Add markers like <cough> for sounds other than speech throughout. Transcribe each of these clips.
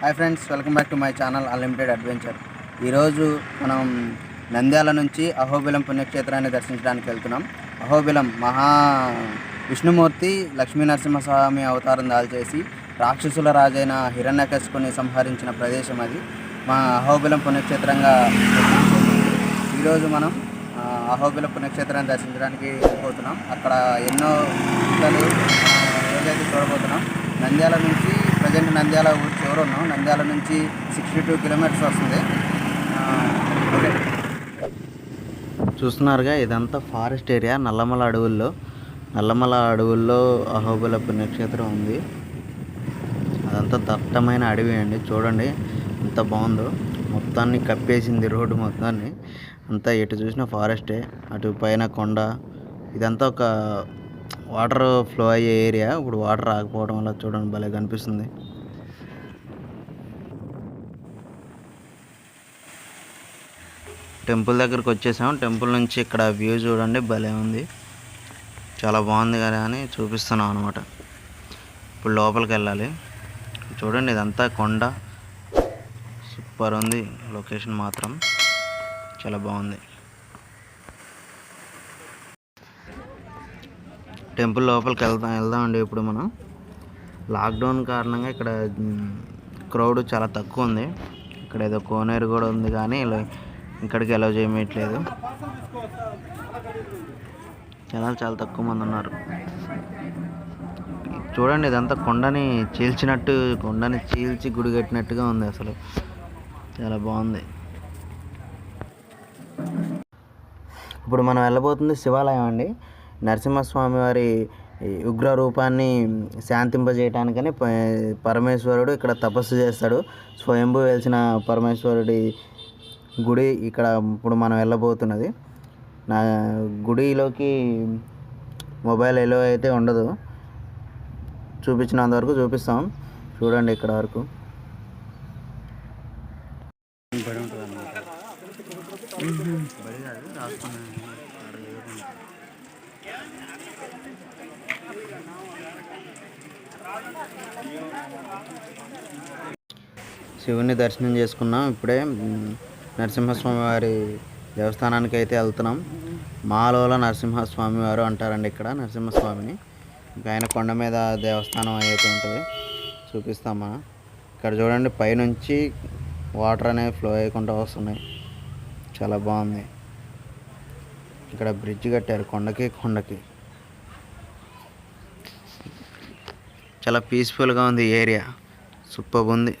Hi friends welcome back to my channel unlimited adventure ఈరోజు మనం నంద్యాల నుంచి అహోబిలం పుణ్యక్షేత్రాన్ని దర్శించడానికి వెళ్తున్నాం. అహోబిలం మహా విష్ణుమూర్తి లక్ష్మీ నరసింహస్వామి అవతారం దాల్చేసి రాక్షసుల రాజైన హిరణ్యకశిపుని సంహరించిన ప్రదేశం అది. మా అహోబిలం పుణ్యక్షేత్రంగా ఈరోజు మనం అహోబిల అహోబిలం పుణ్యక్షేత్రాన్ని దర్శించడానికి వెళ్ళిపోతున్నాం. అక్కడ ఎన్నో గుట్టలు ఏదైతే చూడబోతున్నాం నంద్యాల నుంచి ప్రజెంట్ నంద్యాల ఊరు చివర ఉన్నాం నంద్యాల నుంచి సిక్స్టీ టూ కిలోమీటర్స్ వస్తుంది ఓకే. చూస్తున్నారుగా ఇదంతా ఫారెస్ట్ ఏరియా నల్లమల అడవుల్లో. నల్లమల అడవుల్లో అహోబుల పుణ్యక్షేత్రం ఉంది. అదంతా దట్టమైన అడవి అండి. చూడండి ఎంత బాగుందో. మొత్తాన్ని కప్పేసింది రోడ్డు మొత్తాన్ని. అంతా ఎటు చూసినా ఫారెస్టే. అటు పైన కొండ. ఇదంతా ఒక వాటర్ ఫ్లో అయ్యే ఏరియా. ఇప్పుడు వాటర్ రాకపోవడం వల్ల చూడండి భలే కనిపిస్తుంది. టెంపుల్ దగ్గరకు వచ్చేసాం. టెంపుల్ నుంచి ఇక్కడ వ్యూ చూడండి భలే ఉంది. చాలా బాగుంది కదా అని చూపిస్తున్నాం అనమాట ఇప్పుడు లోపలికి వెళ్ళాలి. చూడండి ఇదంతా కొండ. సూపర్ ఉంది. లొకేషన్ మాత్రం చాలా బాగుంది. టెంపుల్ లోపలికి వెళ్దాం వెళ్దామండి ఇప్పుడు మనం. లాక్డౌన్ కారణంగా ఇక్కడ క్రౌడ్ చాలా తక్కువ ఉంది. ఇక్కడ ఏదో కోనేరు కూడా ఉంది కానీ ఇక్కడికి ఎలా చేయట్లేదు. జనాలు చాలా తక్కువ మంది ఉన్నారు. చూడండి ఇదంతా కొండని చీల్చినట్టు కొండని చీల్చి గుడి కట్టినట్టుగా ఉంది అసలు. చాలా బాగుంది. ఇప్పుడు మనం వెళ్ళబోతుంది శివాలయం అండి. నరసింహస్వామి వారి ఉగ్ర రూపాన్ని శాంతింపజేయటానికని ప- పరమేశ్వరుడు ఇక్కడ తపస్సు చేస్తాడు. స్వయంభూ వెలిసిన పరమేశ్వరుడి గుడి ఇక్కడ ఇప్పుడు మనం వెళ్ళబోతున్నది. నా గుడిలోకి మొబైల్ ఎలో అయితే ఉండదు. చూపించినంత వరకు చూపిస్తాం. చూడండి ఇక్కడ వరకు. శివుని దర్శనం చేసుకున్నాం. ఇప్పుడే నరసింహస్వామి వారి దేవస్థానానికి అయితే వెళ్తున్నాం. మాలోల నరసింహస్వామి వారు అంటారండి ఇక్కడ నరసింహస్వామిని. ఇంకా ఆయన కొండ మీద దేవస్థానం అయితే ఉంటుంది. చూపిస్తాం మనం. ఇక్కడ చూడండి పైనుంచి వాటర్ అనేవి ఫ్లో అయ్యకుండా వస్తున్నాయి. చాలా బాగుంది. ఇక్కడ బ్రిడ్జ్ కట్టారు కొండకి కొండకి. చాలా పీస్ఫుల్గా ఉంది ఏరియా. సూపర్ ఉంది.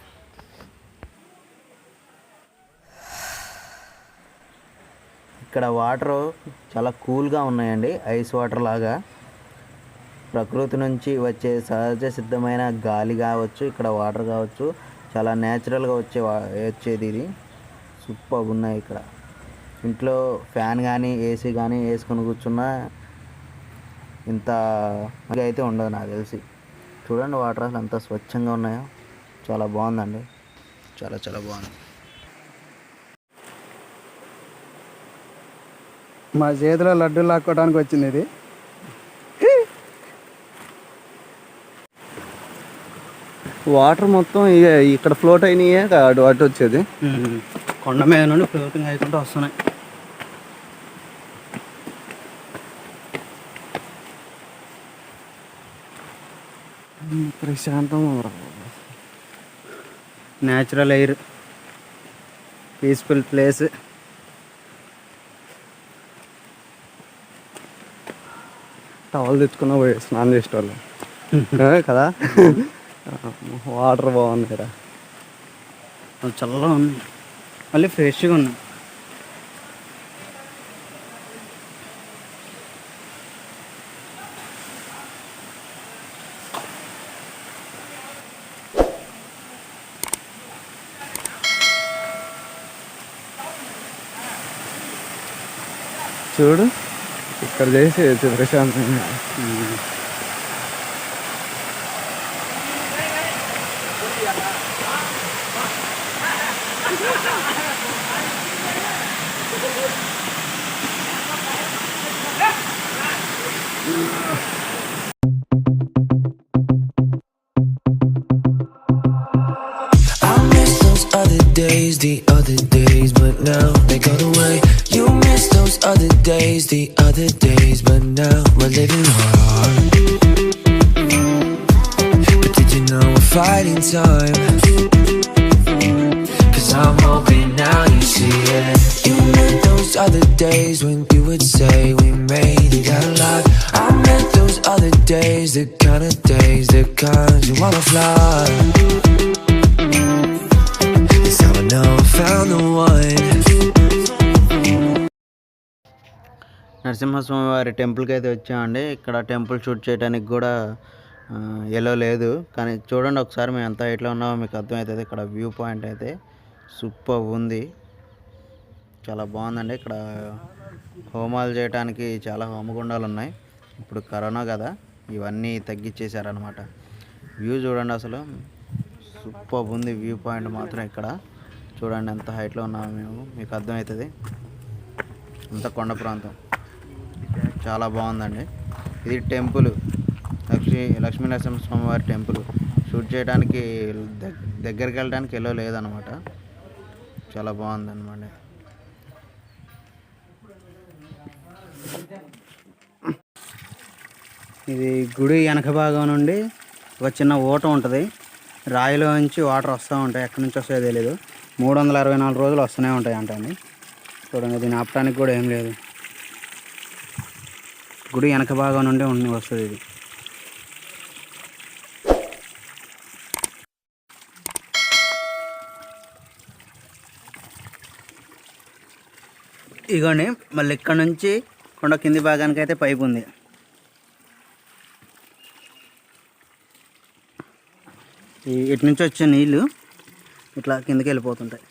ఇక్కడ వాటర్ చాలా కూల్గా ఉన్నాయండి ఐస్ వాటర్ లాగా. ప్రకృతి నుంచి వచ్చే సహజ సిద్ధమైన గాలి కావచ్చు ఇక్కడ వాటర్ కావచ్చు చాలా న్యాచురల్గా వచ్చే వచ్చేది ఇది. సూపర్ ఉన్నాయి ఇక్కడ. ఇంట్లో ఫ్యాన్ కానీ ఏసీ కానీ వేసుకొని కూర్చున్నా ఇంత అయితే ఉండదు నాకు తెలిసి. చూడండి వాటర్ అసలు ఎంత స్వచ్ఛంగా ఉన్నాయో. చాలా బాగుందండి. చాలా చాలా బాగుంది. మా చేతిలో లడ్డు లాక్కోవడానికి వచ్చింది ఇది. వాటర్ మొత్తం ఇక ఇక్కడ ఫ్లోట్ అయినాయే అటు అటు వచ్చేది. కొండ మీద నుండి ఫ్లోటింగ్ అయికుంటూ వస్తున్నాయి. ప్రశాంతం natural air peaceful place towel తెచ్చుకున్న పోయి స్నానం చేసేవాళ్ళం <laughs> కదా? <laughs> వాటర్ బాగుంది ఇక్కడ చల్లగా ఉంది. మళ్ళీ ఫ్రెష్గా ఉన్నాయి చూడు ఇక్కడ చేసి ప్రశాంతంగా I days, the other days, but now days, the other days, but now we're living hard. But did you know we're fighting time? Cause I'm hoping now you see it. You meant those other days when you would say we made it out alive. I meant those other days, the kind of days, the kind you wanna fly. It's how I know I found the one. Narasimhaswamy వారి టెంపుల్కి అయితే వచ్చామండి. ఇక్కడ temple shoot చేయడానికి కూడా ఎలో లేదు. కానీ చూడండి ఒకసారి మేము ఎంత హైట్లో ఉన్నామో మీకు అర్థమవుతుంది. ఇక్కడ వ్యూ పాయింట్ అయితే సూపర్ ఉంది. చాలా బాగుందండి. ఇక్కడ హోమాలు చేయడానికి చాలా హోమగుండాలు ఉన్నాయి. ఇప్పుడు కరోనా కదా ఇవన్నీ తగ్గించేశారనమాట వ్యూ చూడండి అసలు. సూపర్ ఉంది వ్యూ పాయింట్ మాత్రం ఇక్కడ. చూడండి ఎంత హైట్లో ఉన్నామో మేము. మీకు అర్థమవుతుంది. అంత కొండ ప్రాంతం. చాలా బాగుందండి. ఇది టెంపుల్. లక్ష్మీ లక్ష్మీ స్వామివారి టెంపుల్. షూట్ చేయడానికి దగ్- దగ్గరికి వెళ్ళడానికి ఎల్లో లేదనమాట. చాలా బాగుందన్నమాట. ఇది గుడి వెనక భాగం నుండి ఒక చిన్న ఓట ఉంటుంది. రాయిలో నుంచి వాటర్ వస్తూ ఉంటాయి. ఎక్కడి నుంచి వస్తాయో తెలియదు మూడు వందల అరవై నాలుగు రోజులు వస్తూనే ఉంటాయి అంటండి చూడండి దీన్ని ఆపడానికి కూడా ఏం లేదు. గుడి వెనక భాగం నుండి ఉండి వస్తుంది ఇది. ఇగోండి మళ్ళీ ఇక్కడ నుంచి కొండ కింది భాగానికి అయితే పైపు ఉంది. ఇటు నుంచి వచ్చే నీళ్ళు ఇట్లా కిందకి వెళ్ళిపోతుంటాయి.